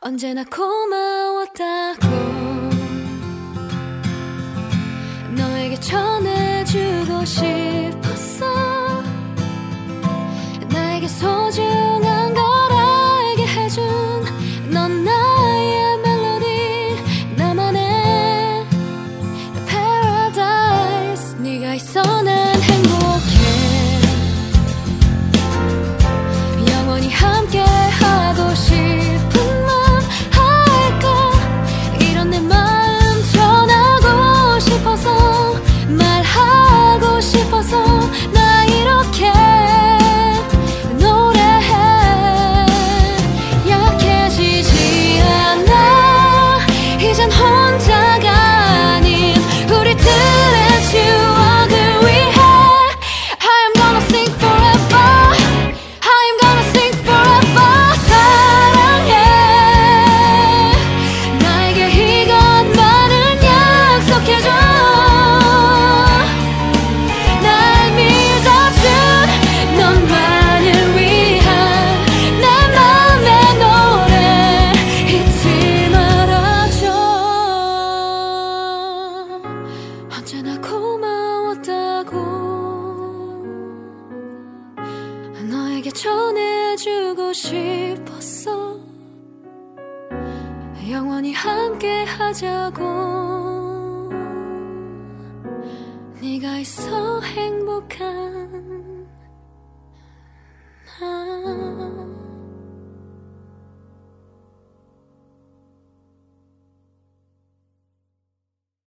언제나 고마웠다고 너에게 전해주고 싶었어. 나에게 소중한 걸 알게 해준 넌 내게 전해주고 싶었어. 영원히 함께 하자고. 네가 있어 행복한